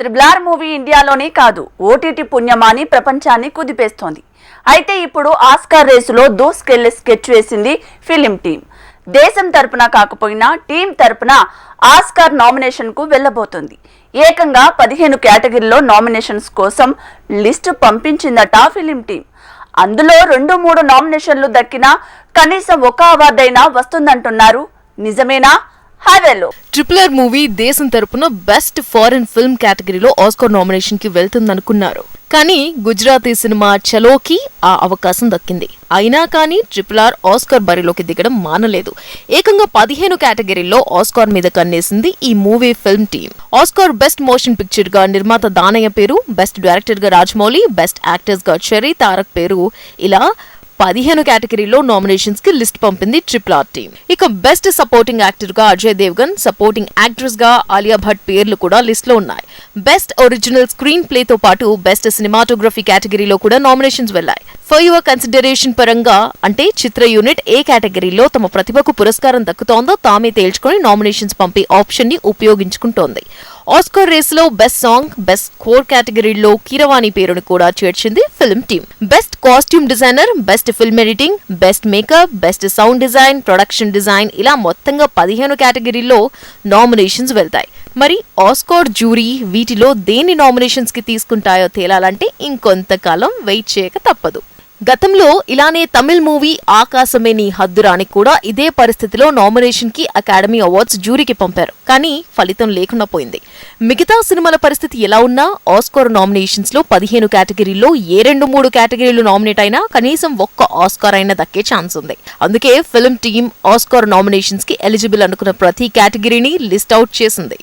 త్రిబ్లార్ movie ఇండియాలోనే కాదు OTT పుణ్యమాని ప్రపంచాన్ని కుదిపేస్తోంది. అయితే ఇప్పుడు ఆస్కార్ రేసులో దూసుకెళ్ళి స్కెచ్ వేసింది ఫిలిం టీం దేశం తరపున కాకపోయినా టీం తరపున ఆస్కార్ నామినేషన్కు ఏకంగా పదిహేను కేటగిరీలో నామినేషన్స్ కోసం లిస్టు పంపించిందట ఫిలిం టీం అందులో రెండు మూడు నామినేషన్లు దక్కినా కనీసం ఒక అవార్డైనా వస్తుందంటున్నారు. నిజమేనా? హవేలో. ట్రిపుల్ ఆర్ మూవీ దేశం తరపున బెస్ట్ ఫారెన్ ఫిల్మ్ కేటగిరీలో ఆస్కార్ నామినేషన్కి వెళ్తుందనుకున్నారు. కానీ గుజరాతీ సినిమా చలోకి ఆ అవకాశం దక్కింది. అయినా కానీ ట్రిపుల్ ఆర్ ఆస్కార్ బరిలోకి దిగడం మానలేదు. ఏకంగా పదిహేను కేటగిరీల్లో ఆస్కార్ మీద కన్నేసింది ఈ movie film team Oscar best motion పిక్చర్గా నిర్మాత దానయ్య పేరు బెస్ట్ డైరెక్టర్గా రాజమౌళి బెస్ట్ యాక్టర్స్గా చెరీ తారక్ పేరు. ఇలా పదిహేను కేటగిరీలో నామినేషన్స్కి లిస్ట్ పంపింది ట్రిపుల్ ఆర్ టీమ్ ఇక బెస్ట్ సపోర్టింగ్ యాక్టర్గా అజయ్ దేవ్గన్ సపోర్టింగ్ యాక్ట్రెస్గా ఆలియా భట్ పేర్లు కూడా లిస్ట్లో ఉన్నాయి. బెస్ట్ ఒరిజినల్ స్క్రీన్ ప్లే తో పాటు బెస్ట్ సినిమాటోగ్రఫీ కేటగిరీలో కూడా నామినేషన్స్ వెళ్ళాయి ఫర్ యువర్ కన్సిడరేషన్ పరంగా అంటే చిత్ర యూనిట్ ఏ కేటగిరీలో తమ ప్రతిభకు పురస్కారం దక్కుతోందో తామే తేల్చుకొని నామినేషన్స్ పంపే ఆప్షన్ని ఉపయోగించుకుంటోంది. ఆస్కార్ రేస్లో బెస్ట్ సాంగ్ బెస్ట్ కోర్ కేటగిరీలో కీరవాణి పేరును కూడా చేర్చింది film team best costume designer best film editing best makeup best sound design production design ఇలా మొత్తంగా పదిహేను కేటగిరీల్లో నామినేషన్స్ వెళ్తాయి. మరి ఆస్కార్ జ్యూరీ వీటిలో దేని నామినేషన్స్కి తీసుకుంటాయో తేలాలంటే ఇంకొంతకాలం వెయిట్ చేయక తప్పదు. గతంలో ఇలానే తమిళ్ మూవీ ఆకాశమే నీ హద్దురాని కూడా ఇదే పరిస్థితిలో నామినేషన్కి అకాడమీ అవార్డ్స్ జ్యూరీకి పంపారు. కానీ ఫలితం లేకుండా పోయింది. మిగతా సినిమాల పరిస్థితి ఎలా ఉన్నా ఆస్కార్ నామినేషన్స్లో పదిహేను కేటగిరీల్లో ఏ రెండు మూడు కేటగిరీలు నామినేట్ అయినా కనీసం ఒక్క ఆస్కార్ అయినా దక్కే ఛాన్స్ ఉంది. అందుకే ఫిల్మ్ టీమ్ ఆస్కార్ నామినేషన్స్కి ఎలిజిబుల్ అనుకున్న ప్రతి కేటగిరీని లిస్ట్ అవుట్ చేసింది.